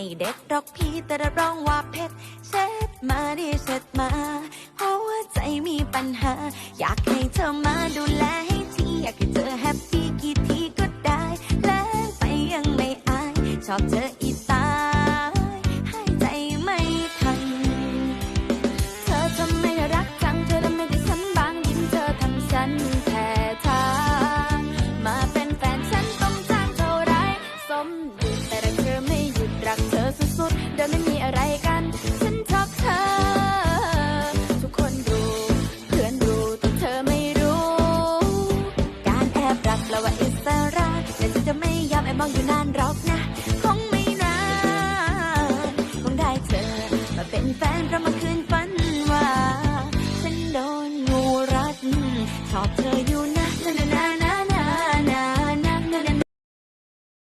ไม่เด็ดหรอกพี่แต่รับรองว่าเพชรเช็ดมาดิเช็ดมา เพราะว่าใจมีปัญหา อยากให้เธอมาดูแลให้ทีอยากให้เธอแฮปปี้กี่ทีก็ได้ แล้วไปยังไม่อาย ชอบเธออีก มองอยู่นานรอกนะ คงไม่นานคงได้เธอ มาเป็นแฟนเพราะมาคืนฝันว่า ฉันโดนงูรัดชอบเธอ